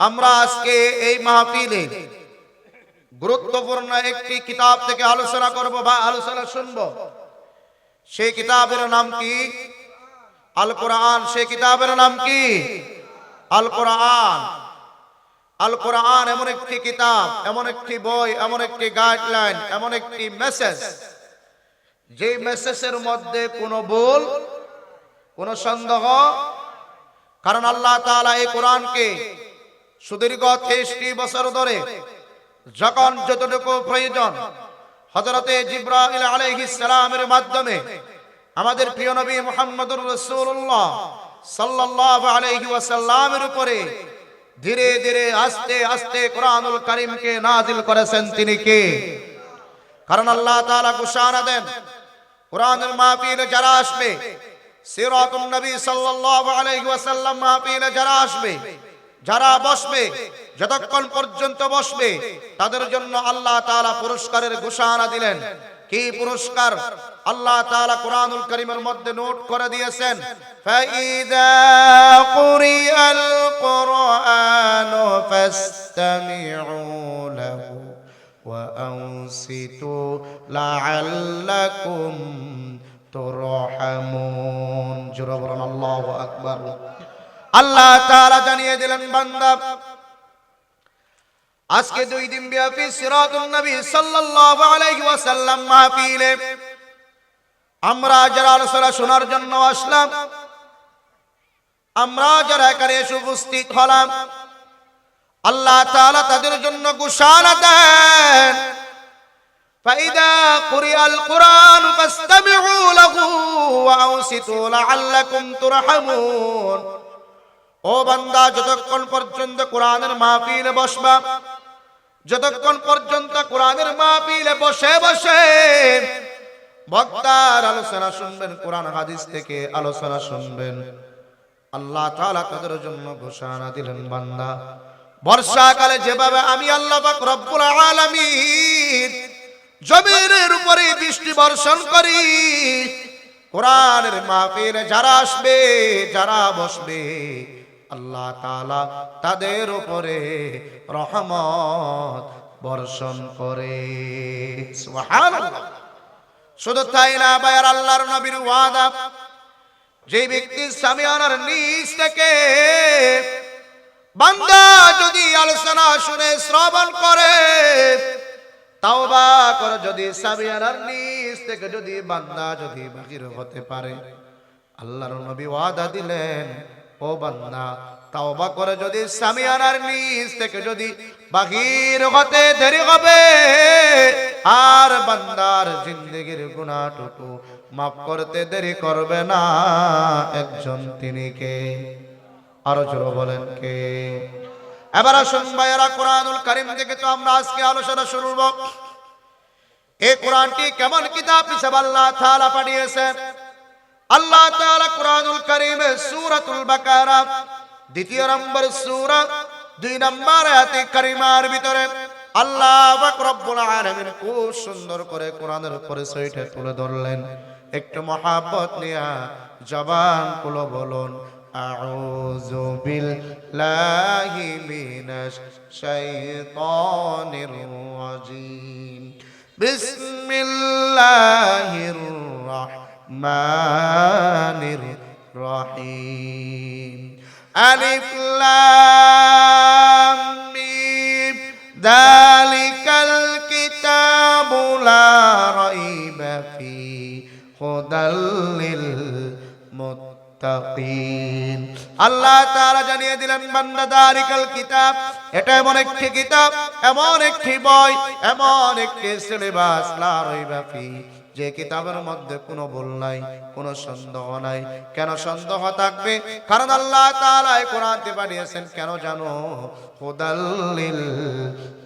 আমরা আজকে এই মাহফিলে গুরুত্বপূর্ণ একটি কিতাব থেকে আলোচনা করব বা আলোচনা শুনব। সেই কিতাবের নাম কি? আল কোরআন। সেই কিতাবের নাম কি? আল কোরআন। আল কোরআন এমন একটি কিতাব, এমন একটি বই, এমন একটি গাইডলাইন, এমন একটি মেসেজ। যে মেসেজের মধ্যে কোনো ভুল, কোনো সন্দেহ, কারণ আল্লাহ তাআলা এই কোরআনকে সুদীর্ঘ তেইশটি বছর ধরে যখন যতটুকু প্রয়োজন হজরতে জিব্রাইল আলাইহিস সালামের মাধ্যমে আমাদের প্রিয় নবী মুহাম্মদুর রাসূলুল্লাহ সাল্লাল্লাহু আলাইহি ওয়াসাল্লামের উপরে ধীরে ধীরে আস্তে আস্তে কোরআনুল কারীমকে নাজিল করেছেন তিনি কে? কারণ আল্লাহ তাআলা ঘোষণা দেন, কোরআনের মাহফিলে যারা আসবে, সিরাতুন নবী সাল্লাল্লাহু আলাইহি ওয়াসাল্লাম মাহফিলে যারা আসবে যারা বসবে, যতক্ষণ পর্যন্ত বসবে, তাদের জন্য আল্লাহ তালা পুরস্কারের ঘোষণা দিলেন। কি পুরস্কার? আল্লাহ তালা কোরআনুল করিমের মধ্যে নোট করে দিয়েছেন, ফাইদা কুরিয়াল কোরআন ফাসতামিউ লাহু ওয়া আনসিতু লাআল্লাকুম তুরহামুন। জোরে বলেন, আল্লাহু আকবার। তাআলা জানিয়ে দিলেন বান্দা আজকে দুই দিন ব্যাপী সিরাতুন নবী সাল্লাল্লাহু আলাইহি ওয়াসাল্লাম মাহফিলে আমরা যারা আলোচনা শোনার জন্য আসলাম আমরা যারা এখানে এসে উপস্থিত হলাম আল্লাহ তাআলা তাদের জন্য ঘোষণা দেন فإذا قرئ القرآن فاستمعوا له وأنصتوا لعلكم ترحمون ও বান্দা, যতক্ষণ পর্যন্ত কোরআনের মাহফিলে বসবা, যতক্ষণ পর্যন্ত কোরআনের মাহফিলে বসে বসে বক্তার আলোচনা শুনবেন, কোরআন হাদিস থেকে আলোচনা শুনবেন, আল্লাহ তাআলা তাদের জন্য ঘোষণা দিলেন, বান্দা। বর্ষাকালে যেভাবে আমি আল্লাহ পাক রব্বুল আলামিন জমিনের উপরে বৃষ্টি বর্ষণ করি, কোরআনের মাহফিলে যারা আসবে, যারা বসবে আল্লাহ তাআলা তাদের উপরে রহমত বর্ষণ করে। শুধু তাই না বায়ার আল্লাহর নবীর ওয়াদা যে ব্যক্তি সামিয়ানার নিচ থেকে বান্দা যদি আলোচনা শুনে শ্রবণ করে, তাওবা করে যদি সামিয়ানার নিচ থেকে যদি বান্দা যদি বাহির হতে পারে, আল্লাহর নবী ওয়াদা দিলেন ও বান্দা তাওবা করে যদি সামিয়ানার নিচ থেকে যদি বাহির হতে দেরি হবে, আর বান্দার জিন্দগির গুণাটুকু মাফ করতে দেরি করবে না একজন তিনি কে? আরও জোর বলেন কে? এবার আসুন ভাইয়েরা, কোরআনুল কারিম থেকে তো আমরা আজকে আলোচনা শুরু এই কোরআনটি কেমন কিতাব হিসেবে আল্লাহ তাআলা পাঠিয়েছেন? আল্লাহ তাআলা কুরআনুল কারীমে সূরাতুল বাকারা, দ্বিতীয় নম্বর সূরা, দুই নম্বর আয়াতে কারিমার ভিতরে আল্লাহ পাক রব্বুল আলামিন খুব সুন্দর করে কোরআনের পরিচয়টা তুলে ধরলেন। একটু মহাব্বত নিয়া জবান কুলো বলুন, আউযু বিল্লাহি মিনাশ শাইতানির রাজিম। বিসমিল্লাহির রাহমানির মানির রহিম আলিফ লাম মিম দালিকাল কিতাবুলা রাইবা ফি হুদাল মুত্তাকিন আল্লাহ তারা জানিয়ে দিলেন, বান্দা কিতাব, এটা এমন একটি কিতাব, এমন একটি বই, এমন একটি সিলেবাস, লা রাইবা ফি যে কিতাবের মধ্যে কোনো ভুল নাই, কোনো সন্দেহ নাই। কেন সন্দেহ থাকবে? কারণ আল্লাহ তাআলা এই কোরআনতে পাঠিয়েছেন কেন জানো? হুদাল্লিল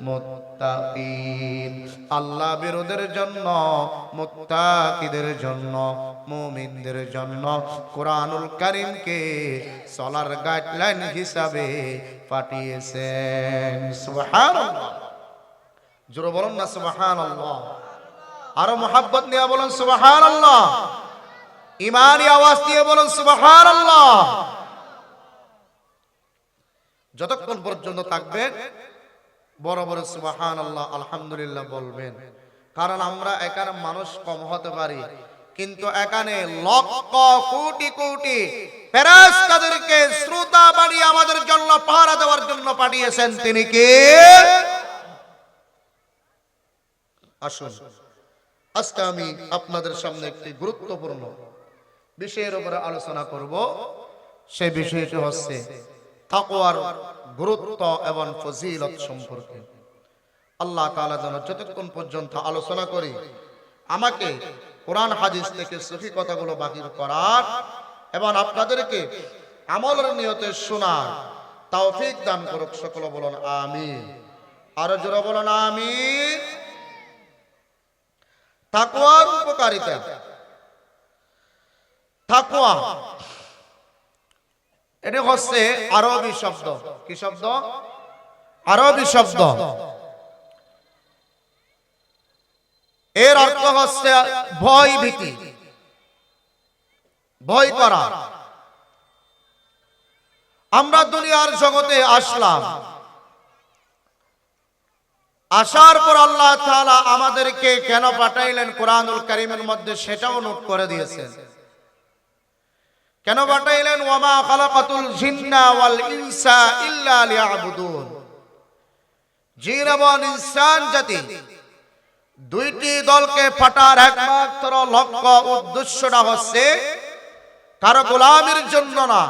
মুত্তাকিন। আল্লাহ বিরোধের জন্য, মুত্তাকিদের জন্য, মুমিনদের জন্য কোরআনুল কারীমকে চলার গাইডলাইন হিসাবে পাঠিয়েছেন। সুবহানাল্লাহ। জোরে বলুন না সুবহানাল্লাহ। আরও মোহাব্বত নিয়ে বলুন সুবাহান আল্লাহ ইমানি আওয়াজ দিয়ে বলুন সুবাহান আল্লাহ যতক্ষণ পর্যন্ত থাকবেন, বড় বড় সুবাহান আল্লাহ আলহামদুলিল্লাহ বলবেন। কারণ আমরা এখানে মানুষ কম হতে পারি, কিন্তু এখানে লক্ষ কোটি কোটি ফেরেশতাদেরকে শ্রোতা বানিয়ে আমাদের জন্য পাহারা দেওয়ার জন্য পাঠিয়েছেন। তিনি কে? আসুন। আজকে আমি আপনাদের সামনে একটি গুরুত্বপূর্ণ বিষয়ের উপরে আলোচনা করব। সেই বিষয়টি হচ্ছে তাকওয়ার গুরুত্ব এবং ফজিলত সম্পর্কে। আল্লাহ তাআলা যেন যতক্ষণ পর্যন্ত আলোচনা করি, আমাকে কোরআন, হাদিস থেকে সহি কথাগুলো বাহির করার এবং আপনাদেরকে আমলের নিয়তে শোনার তৌফিক দান করুক, সকল বলুন আমিন। আরও জোরে বলুন আমিন। তাকওয়ার উপকারিতা। তাকওয়া এটা হচ্ছে আরবি শব্দ। কি শব্দ? আরবি শব্দ। এর অর্থ হচ্ছে ভয় ভীতি। ভয় করা। আমরা দুনিয়ার জগতে আসলাম। আসার পর আল্লাহ তাআলা আমাদেরকে কেন পাঠাইলেন? কোরআনুল কারীমের মধ্যে সেটাও নোট করে দিয়েছেন। কেন পাঠাইলেন? ওয়ামা খালাকাতুল জিন্না ওয়াল ইনসা ইল্লা লিয়াবুদুন। জিন এবং ইনসান জাতি দুইটি দলকে ফাটার একমাত্র লক্ষ্য উদ্দেশ্যটা হচ্ছে কারও গোলামির জন্য না,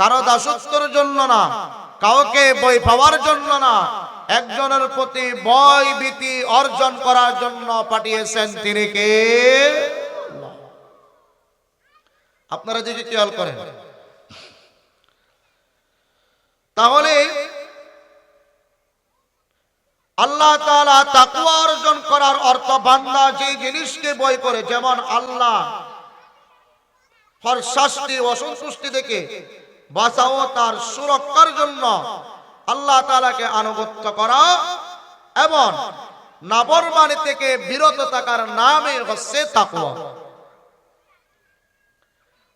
কারও দাসত্বর জন্য না, কাউকে বই পাওয়ার জন্য না একজনের প্রতি বয় ভীতি অর্জন করার জন্য পাঠিয়েছেন তিনি কে? আপনারা দিকে খেয়াল করেন? তাহলে আল্লাহ তাআলা তাকওয়া অর্জন করার অর্থ বান্দা যে জিনিসকে বই করে, যেমন আল্লাহ শাস্তি অসন্তুষ্টি থেকে বাঁচাও তার সুরক্ষার জন্য আল্লাহ তালাকে আনুগত্য করা এবং নাবরমানি থেকে বিরত থাকার নামে হচ্ছে তাকওয়া।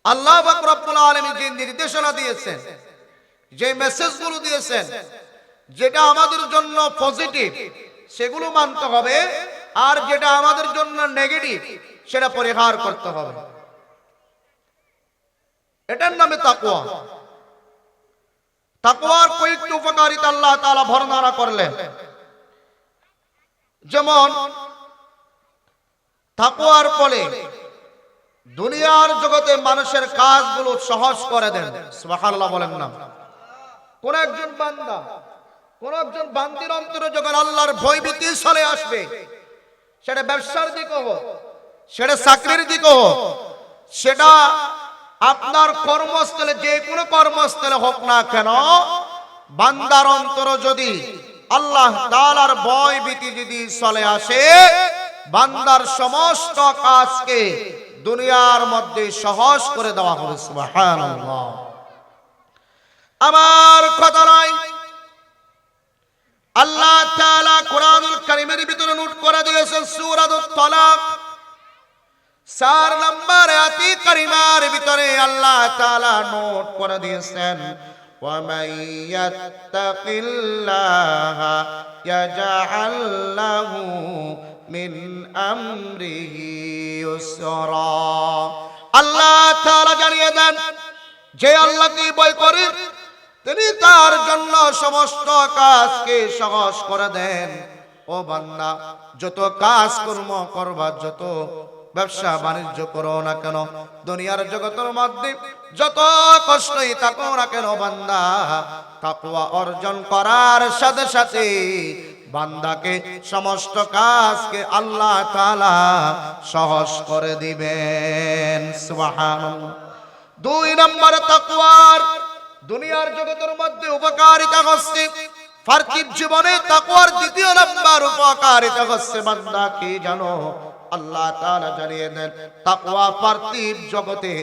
আল্লাহ পাক রব্বুল আলামিন যে নির্দেশনা দিয়েছেন, যে মেসেজগুলো দিয়েছেন, যেটা আমাদের জন্য পজিটিভ, সেগুলো মানতে হবে আর যেটা আমাদের জন্য নেগেটিভ, সেটা পরিহার করতে হবে। এটার নামে তাকওয়া। তাকওয়ার কয়েকটি উপকারিতা আল্লাহ তাআলা বর্ণনা করলেন। যেমন, তাকওয়ার ফলে দুনিয়ার জগতে মানুষের কাজগুলো সহজ করে দেন। সুবহানাল্লাহ বলেন না। কোন একজন বান্দা, কোন একজন বান্দির অন্তরে যখন আল্লাহর ভয়ভীতি চলে আসবে, সেটা ব্যবসার দিকে হোক, সেটা চাকরির দিকে হোক, সেটা আপনার কর্মস্থলে, যে কোনো কর্মস্থলে হোক না কেন, বান্দার অন্তর যদি আল্লাহ তাআলার ভয় ভীতি যদি চলে আসে, বান্দার সমস্ত কাজকে দুনিয়ার মধ্যে সহজ করে দেওয়া হবে আমার কথা নয়, আল্লাহ তাআলা কোরআনুল কারীমের ভিতরে নোট করে দিয়েছেন সূরাতুত তালাক। চার নম্বর আয়াতি কারিমার ভিতরে আল্লাহ তাআলা নোট করে দিয়েছেন ومن يتق الله يجعل له من امره يسرا আল্লাহ তাআলা জানিয়ে দেন যে আল্লাহকে ভয় করে তিনি তার জন্য সমস্ত কাজকে সহজ করে দেন ও বান্দা যত কাজ কর্ম করবা যত ব্যবসা, বাণিজ্য করো না কেন? দুনিয়ার জগতের মধ্যে যত কষ্টই থাকো না কেন বান্দা, তাকওয়া অর্জন করার সাথে সাথে বান্দাকে সমস্ত কাজকে আল্লাহ তাআলা সহজ করে দিবেন। দুই নম্বর তাকওয়ার, দুনিয়ার জগতের মধ্যে উপকারিতা হচ্ছে পার্থিব জীবনে তাকওয়ার দ্বিতীয় নম্বর উপকারিতা হচ্ছে বান্দা কি জানো আল্লাহ তাআলা জানিয়ে দেন, তাকওয়া পার্থিব জগতে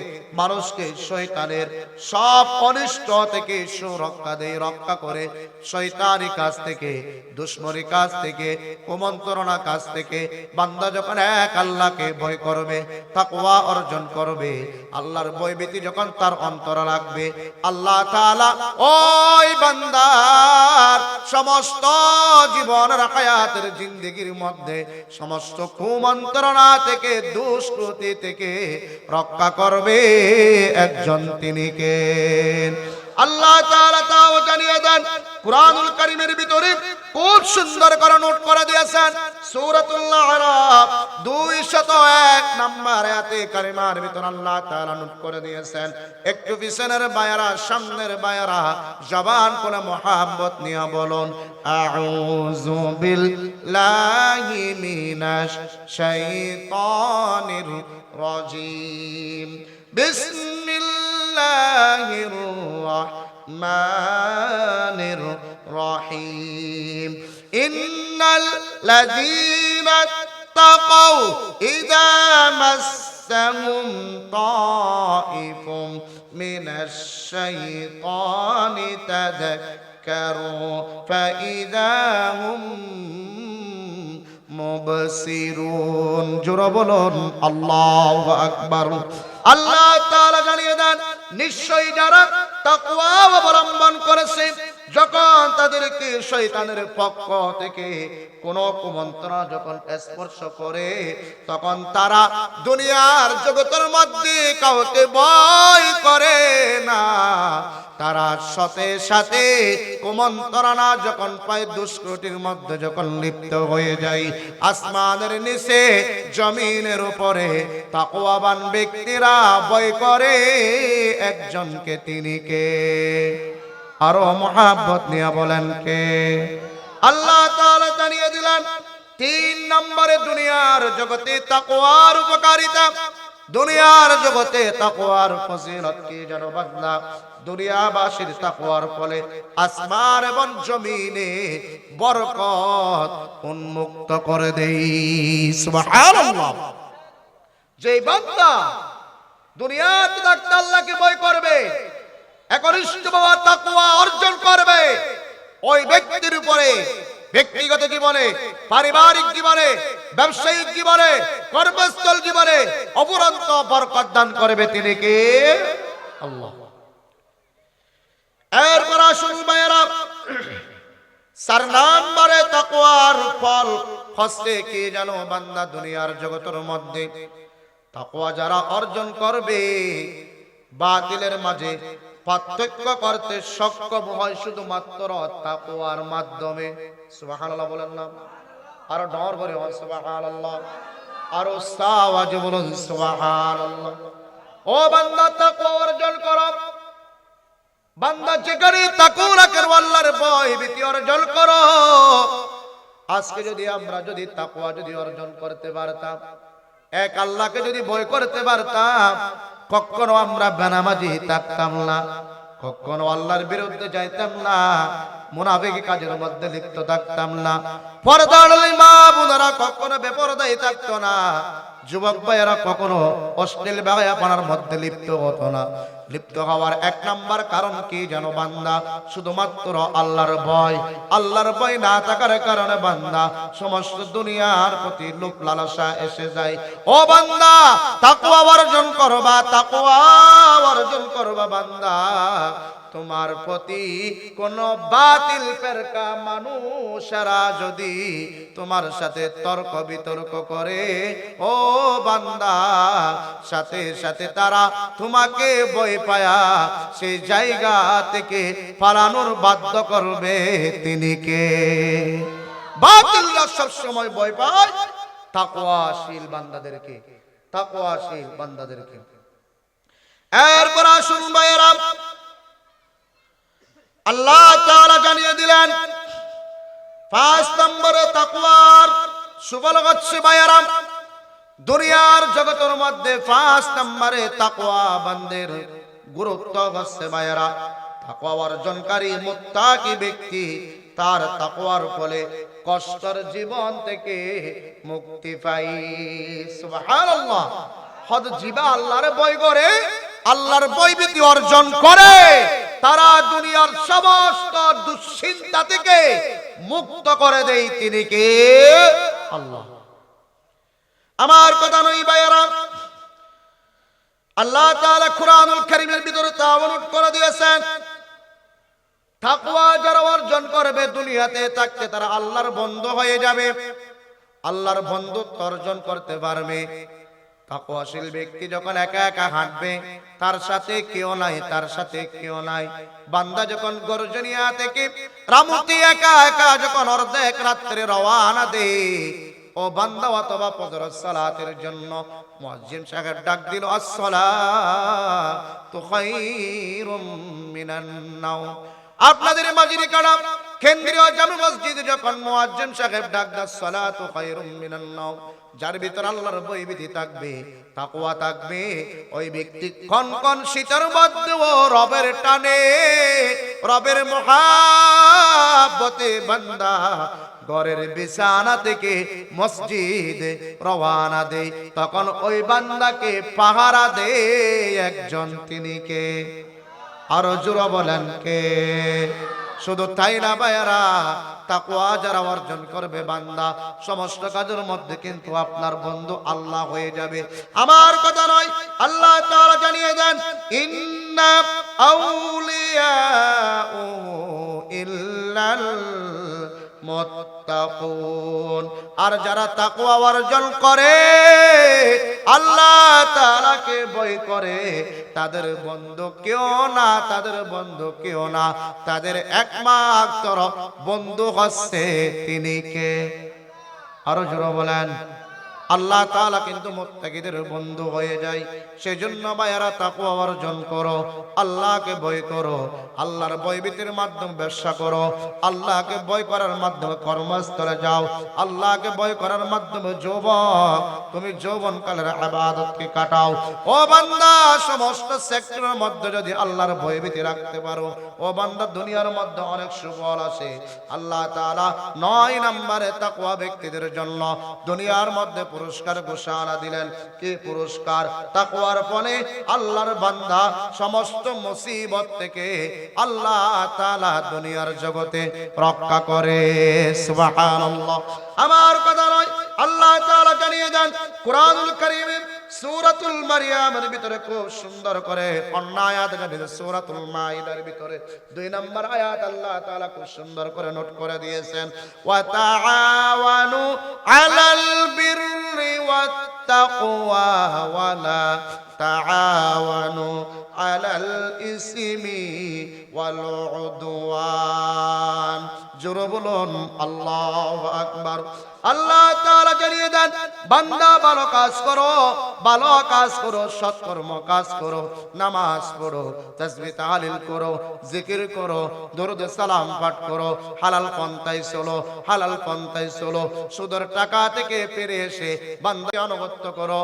মানুষকে শয়তানের সব অনিষ্ট থেকে সুরক্ষা দেয়, রক্ষা করে। শয়তানি কাজ থেকে, দুশ্মনী কাজ থেকে, কুমন্ত্রণা কাজ থেকে, বান্দা যখন এক আল্লাহকে ভয় করবে, তাকওয়া অর্জন করবে, আল্লাহর ভয় ভীতি যখন তার অন্তরে লাগবে আল্লাহ তাআলা ওই বান্দার সমস্ত জীবনের হায়াতের জিন্দগির মধ্যে সমস্ত কুমন্ত্রণা থেকে দুষ্কৃতি থেকে রক্ষা করবে একজন তিনি কে? আল্লাহ তাআলা তাও জানিয়ে দেন, কুরআনুল কারীমের ভিতরে খুব সুন্দর করে নোট করে দিয়েছেন, সূরাতুল আরাফ 201 নাম্বার আয়াতে কারিমার ভিতর আল্লাহ তাআলা নোট করে দিয়েছেন, একটু পিছনের বায়ারা, সামনের বায়ারা, জবান করে মোহাব্বত নিয়ে বলুন, আউযু বিল্লাহি মিনাশ শাইতানির রাজিম বিসমিল্লাহির রাহমানির রহিম ইন্নাল লাযীনা اتقوا إذا مسهم طائف من الشيطان تذكروا فإذا هم মুবসিরুন জোরে বলুন আল্লাহু আকবার আল্লাহ তাআলা জানিয়ে দেন নিশ্চয়ই যারা তাকওয়া অবলম্বন করেছে যখন তাদেরকে শয়তানের পক্ষ থেকে কোন কুমন্ত্রণা যখন স্পর্শ করে, তখন তারা দুনিয়ার জগতের মধ্যে কাউকে ভয় করে না। তারা সাথে সাথে কুমন্ত্রণা যখন পায়, দুষ্কৃতির মধ্যে যখন লিপ্ত হয়ে যায়, আসমানের নিচে, জমিনের উপরে, তাকওয়াবান ব্যক্তিরা ভয় করে, একজনকে তিনি কে? আরও মহাব্বত নিয়ে বলেন কে? আল্লাহ জানিয়ে দিলেন, তিন নম্বরে দুনিয়ার জগতে তাকওয়ার উপকারিতা, দুনিয়ার জগতে তাকওয়ার ফজিলত কি জানো বান্দা দুনিয়াবাসীর তাকওয়ার ফলে আসমান এবং জমিনে বরকত উন্মুক্ত করে দেই। সুবহানাল্লাহ। যে বান্দা দুনিয়াতে থাকতে আল্লাহকে ভয় করবে একনিষ্ঠ বাবা তাকুয়া অর্জন করবে। ওই ব্যক্তির উপরে, ব্যক্তিগত জীবনে, পারিবারিক জীবনে, ব্যবসায়িক জীবনে, কর্মস্থল জীবনে অপরন্ত বরকত দান করবে তিনি কে? আল্লাহ। এরপর আসুন ভাইয়েরা চার নাম্বারে তাকওয়ার ফল হস্তে কি জানো বান্দা দুনিয়ার জগতের মধ্যে তাকওয়া যারা অর্জন করবে বাতিলের মাঝে পার্থক্য করতে সক্ষম হয় শুধুমাত্র তাকওয়ার মাধ্যমে। সুবহানাল্লাহ বলেন না। আরও ডর করে সুবহানাল্লাহ। আরও সাওয়াজে বলুন, সুবহানাল্লাহ। ও বান্দা, তাকওয়া অর্জন করো। বান্দা যেখানে তাকুন রাখের আল্লাহর ভয় ভীতি অর্জন করো। আজকে যদি আমরা যদি তাকুয়া যদি অর্জন করতে পারতাম, এক আল্লাহকে যদি ভয় করতে পারতাম কখনো আমরা বেনামাজি থাকতাম না কখনো আল্লাহর বিরুদ্ধে যাইতাম না। মুনাফিকি কাজের মধ্যে লিপ্ত থাকতাম না। পর্দার মা বোনেরা কখনো বেপরদাই থাকতো না। যুবক ভাইয়েরা কখনো অশ্লীল ব্যয়াপনার মধ্যে লিপ্ত হতো না। লিপ্ত হওয়ার এক নাম্বার কারণ কি যেন বান্দা? শুধুমাত্র আল্লাহর ভয়। আল্লাহর ভয় না থাকার কারণে বান্দা সমস্ত দুনিয়ার প্রতি লোক লালসা এসে যায়। ও বান্দা তাকুয়া অর্জন করবা তাকুয়া অর্জন করবা বান্দা। তোমার প্রতি কোন বাতিল পেরকা মানুষেরা যদি তোমার সাথে তর্ক বিতর্ক করে, ও বান্দা, সাথে সাথে তারা তোমাকে বই পায়া সেই জায়গা থেকে পালানোর বাধ্য করবে। তিনি কে? বাতিলরা সব সময় বই পায় তাকওয়াশীল বান্দাদেরকে তাকওয়াশীল বান্দাদেরকে। এরপর আসুন ভাইয়েরা আল্লাহ তাআলা জানিয়ে দিলেন, পাঁচ নম্বরে তাকওয়ার হচ্ছে ভাইয়ারাম, দুনিয়ার জগতের মধ্যে পাঁচ নম্বরে তাকওয়া বান্দের গুরুত্ব হচ্ছে ভাইয়ারা। তাকওয়া অর্জনকারী, মুত্তাকি ব্যক্তি, তার তাকওয়ার ফলে কষ্টর জীবন থেকে মুক্তি পাই সুবহানাল্লাহ। হদ জিবা আল্লাহর বই করে আল্লাহর বইবিতি অর্জন করে, তারা দুনিয়ার সমস্ত দুশ্চিন্তা থেকে মুক্ত করে দেই তিনি কে? আল্লাহ। আমার কথা নই ভাইয়ারা, আল্লাহ তাআলা কুরআনুল কারীমের ভিতরে তা অনুট করে দিয়েছেন। তাকওয়া যারা অর্জন করবে দুনিয়াতে থাকতে তারা আল্লাহর বন্ধু হয়ে যাবে। আল্লাহর বন্ধুত্ব অর্জন করতে পারবে। তাকওয়াশীল ব্যক্তি যখন একা একা হাঁটবে, তার সাথে কেউ নাই, তার সাথে কেউ নাই। বান্দা যখন গর্জনিয়া থেকে রামতি একা একা যখন অর্ধেক রাত্রে রওয়ানা দেয়, ও বান্দা অথবা ফজর সালাতের জন্য মুয়াজ্জিন সাহেব ডাক দিল আসসালাতু খায়রুম মিনান নাওম। আপনাদের মাঝিরে কাড়া কেন্দ্রীয় জামে মসজিদ যখন মুয়াজ্জিন সাহেব ডাক দা সালাতু খায়রুম মিনান নাওম যার ভিতর আল্লাহর বইবিধি থাকবে, তাকওয়া থাকবে, ওই ব্যক্তি কোন কোন শীতের মধ্যে ও রবের টানে, রবের মহাব্বতে বান্দা ঘরের বিছানা থেকে মসজিদ রওয়ানা দে তখন ওই বান্দাকে পাহারা দে একজন, তিনি কে? আরও জোর বলেন কে? শুধু তাই না ভাইয়ারা তাকুয়া যারা অর্জন করবে বান্দা, সমস্ত কাজের মধ্যে কিন্তু আপনার বন্ধু আল্লাহ হয়ে যাবে। আমার কথা নয়, আল্লাহ তাআলা জানিয়ে দেন, ইন্না আউলিয়া ইল্লাল মুত্তাকুন। আর যারা তাকওয়া অর্জন করে, আল্লাহ তাআলাকে ভয় করে, তাদের বন্ধু কেউ না, তাদের বন্ধু কেউ না। তাদের একমাত্র বন্ধু হচ্ছে তিনি কে? আরও জোরে বলেন। আল্লাহ তাআলা কিন্তু মুত্তাকিদের বন্ধু হয়ে যায়। সেজন্য ভাইয়ারা তাকওয়া অর্জন করো, আল্লাহকে ভয় করো, আল্লাহর ভয়ভীতির মাধ্যমে ব্যবসা করো, আল্লাহকে ভয় করার মাধ্যমে কর্মস্থলে যাও, আল্লাহকে ভয় করার মাধ্যমে যৌবন, তুমি যৌবন কালের ইবাদতকে কাটাও। ও বান্দা, সমস্ত সেক্টরের মধ্যে যদি আল্লাহর ভয়ভীতি রাখতে পারো, ও বান্দা, দুনিয়ার মধ্যে অনেক সুফল আছে। আল্লাহ তাআলা নয় নম্বরে তাকওয়া ব্যক্তিদের জন্য দুনিয়ার মধ্যে পুরস্কার ঘোষণা দিলেন। কি পুরস্কার? তাকওয়ার ফলে আল্লাহর বান্দা সমস্ত মুসিবত থেকে আল্লাহ তাআলা দুনিয়ার জগতে রক্ষা করে। সুবহানাল্লাহ। আমার কথা নয়, আল্লাহ তাআলা জানিয়ে দেন কোরআনুল কারীমে সূরাতুল মারিয়ামের ভিতরে খুব সুন্দর করে অন্য আয়াত সূরাতুল মাইদার ভিতরে দুই নম্বর আয়াত আল্লাহ তাআলা খুব সুন্দর করে নোট করে দিয়েছেন। ওয়া তাআওয়ানু আলাল ওয়াত তাকওয়া ওয়া লা তাআওয়ানু আলাল ইসমি ওয়াল উদওয়ান জোরে বলুন আল্লাহু তাআলা জানিয়ে দেন, বান্দা ভালো কাজ করো, ভালো কাজ করো, সৎকর্ম কাজ করো, নামাজ পড়ো, তাসবিহ তাহলিল করো, জিকির করো, দরুদ সালাম পাঠ করো, হালাল পন্থায় চলো, হালাল পন্থায় চলো, সুদের টাকা থেকে ফিরে এসে বান্দাকে আনুগত্য করো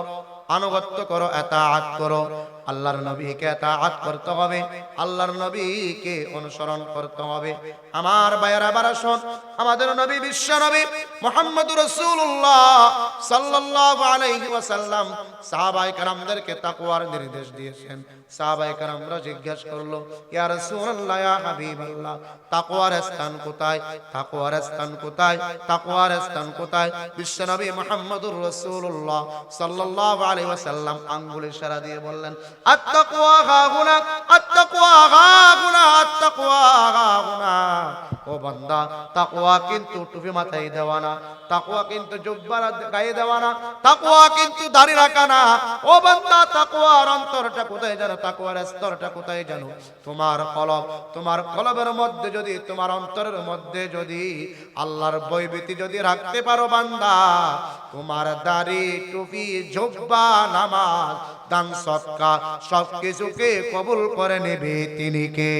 আনুগত্য করো, এতাআত করো। আল্লাহর নবীকে এতাআত করতে হবে, আল্লাহর নবীকে অনুসরণ করতে হবে। আমার ভাইয়েরা বারা শোন আমাদের নবী বিশ্ব নবী মুহাম্মদুর রাসূলুল্লাহ সাল্লাল্লাহু আলাইহি ওয়াসাল্লাম সাহাবায়ে কেরামদেরকে তাকওয়ার নির্দেশ দিয়েছেন। সাহাবায়ে কেরামরা জিজ্ঞাসা করল, ইয়া রাসূলুল্লাহ, ইয়া হাবিবাল্লাহ, তাকওয়ার স্থান কোথায়? তাকওয়ার স্থান কোথায়? তাকওয়ার স্থান কোথায়? বিশ্ব নবী মুহাম্মদুর রাসূলুল্লাহ সাল্লাল্লাহু আলাইহি ওয়াসাল্লাম আঙ্গুল ইশারা দিয়ে বললেন আত্তাকওয়া হাগুনা আত্তাকওয়া হাগুনা আত্তাকওয়া হাগুনা ও বান্দা তাকওয়া কিন্তু টুপি মাথায় দেওয়া না তাকওয়া কিন্তু জুব্বা গায়ে দেওয়া না তাকওয়া কিন্তু দাড়ি রাখা না। ও বান্দা তাকওয়ার অন্তরটা কোথায় জানো তাকওয়ার স্তরটা কোথায় জানো তোমার কলব, তোমার কলবের মধ্যে যদি, তোমার অন্তরের মধ্যে যদি আল্লাহর বইবিতি যদি রাখতে পারো বান্দা তোমার দাড়ি, টুপি, জুব্বা, নামাজ, দান সৎকা সব কিছুকে কবুল করে নেবে তিনি কে?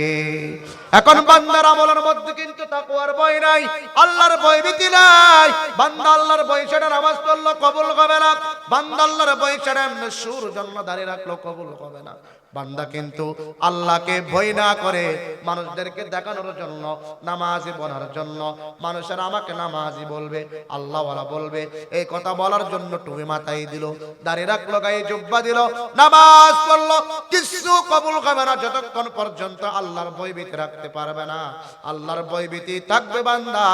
এখন বান্দার আমলের মধ্যে কিন্তু তাকওয়ার ভয় নাই, আল্লাহর ভয় ভীতি নাই। বান্দা আল্লাহর ভয় ছেড়ে নামাজ পড়ল, কবুল হবে না। বান্দা আল্লাহর ভয় এমনি সুর জন্ম দাঁড়িয়ে রাখল, কবুল হবে না। বান্দা কিন্তু আল্লাহকে ভয় না করে মানুষদেরকে দেখানোর জন্য, নামাজি বলার জন্য, মানুষের আমাকে নামাজি বলবে, আল্লাহওয়ালা বলবে। এই কথা বলার জন্য টুপি মাথায় দিল দাঁড়িয়ে রাখল, গায়ে জুব্বা দিল, নামাজ পড়ল। কিছু কবুল হবে না, যতক্ষণ পর্যন্ত আল্লাহর ভয়ভীতি রাখতে পারবে না। আল্লাহর ভয়ভীতি থাকবে বান্দা।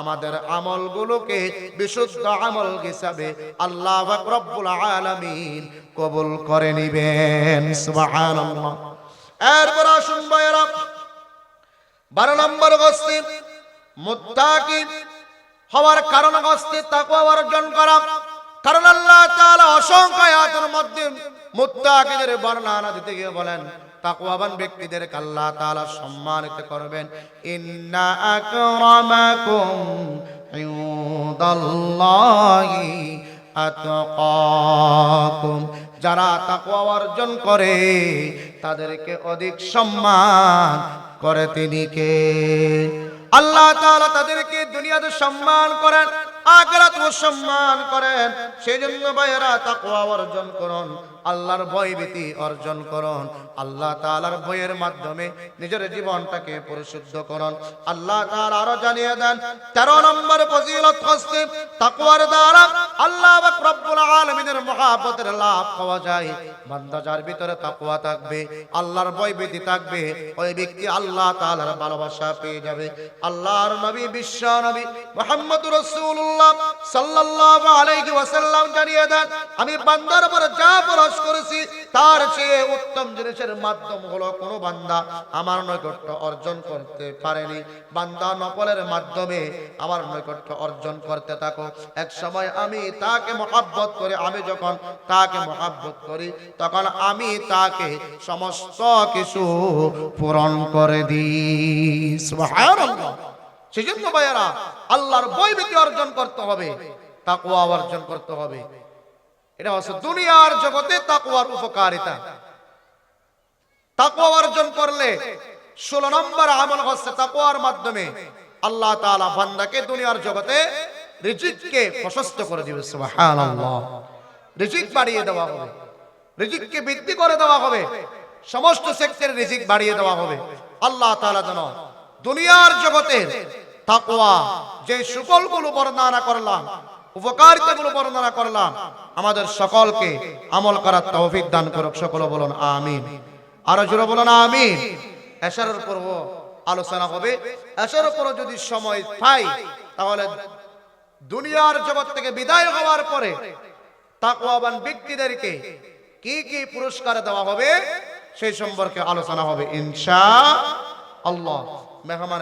আমাদের আমলগুলোকে বিশুদ্ধ আমল হিসাবে আল্লাহ রব্বুল আলামিন কবুল করে নিবেন এরপর আসুন বারো নম্বর মুত্তাকি হওয়ার কারণ গস্তি তাকওয়া অর্জন করা। কারণ আল্লাহ অসংখ্য আয়াতের মধ্যে মুত্তাকিদের বর্ণনা দিতে গিয়ে বলেন, তাকওয়াবান ব্যক্তিদেরকে আল্লাহ তাআলা সম্মানিত করবেন। ইন্না আকরামাকুম ইনদাল্লাহি আতকাকুম। যারা তাকুয়া অর্জন করে, তাদেরকে অধিক সম্মান করে তিনি কে? আল্লাহ তাআলা তাদেরকে দুনিয়াতে সম্মান করেন আখিরাত সম্মান করেন। সেই জন্য ভাইয়েরা তাকওয়া অর্জন করুন। আল্লাহর ভয় ভীতি অর্জন করুন। আল্লাহ তাআলার ভয়ের মাধ্যমে নিজের জীবনটাকে পরিশুদ্ধ করুন। আল্লাহ তাআলা আরও জানিয়ে দেন 13 নম্বর তাকওয়ার দ্বারা আল্লাহ আলামিনের মহব্বতের লাভ পাওয়া যায়। ভিতরে তাকওয়া থাকবে, আল্লাহর ভীতি থাকবে, ওই ব্যক্তি আল্লাহ তাআলার ভালোবাসা পেয়ে যাবে। আল্লাহর নবী, বিশ্ব নবী মুহাম্মদুর রাসূলুল্লাহ সাল্লাল্লাহু আলাইহি ওয়াসাল্লাম জানিয়ে দেন, আমি বান্দার উপর যা পরশ করেছি, তার চেয়ে উত্তম জিনিসের মাধ্যম হলো কোনো বান্দা আমার নৈকট্য অর্জন করতে পারেনি। বান্দা নকলের মাধ্যমে আমার নৈকট্য অর্জন করতে থাকো। এক সময় আমি তাকে মহাব্বত করে, আমি যখন তাকে মহাব্বত করি, তখন আমি তাকে সমস্ত কিছু পূরণ করে দিই। সেজন্য ভাইয়েরা, আল্লাহর বৈবিধি অর্জন করতে হবে, তাকওয়া অর্জন করতে হবে। এটা হচ্ছে দুনিয়ার জগতে তাকওয়ার উপকারিতা। তাকওয়া অর্জন করলে ষোলো নম্বর আমল হচ্ছে তাকওয়ার মাধ্যমে আল্লাহ তাআলা বান্দাকে দুনিয়ার জগতে রিজিককে প্রশস্ত করে দিবে, সুবহানাল্লাহ। রিজিক বাড়িয়ে দেওয়া হবে। রিজিককে বৃদ্ধি করে দেওয়া হবে। সমস্ত সেক্টরে রিজিক বাড়িয়ে দেওয়া হবে। আল্লাহ তাআলা যেন দুনিয়ার জগতের তাকওয়া যে সুফলগুলো বর্ণনা করলাম উপকারিতাগুলো বর্ণনা করলাম। আমাদের সকলকে আমল করার তৌফিক দান করুক, সকলে বলুন আমিন। আরও জোরে বলুন আমিন। এশারের পর্ব আলোচনা হবে। এশারের পর যদি সময় পাই, তাহলে দুনিয়ার জগৎ থেকে বিদায় হওয়ার পরে তাকওয়াবান ব্যক্তিদেরকে কি কি পুরস্কার দেওয়া হবে, সেই সম্পর্কে আলোচনা হবে ইনশা আল্লাহ। মেহমান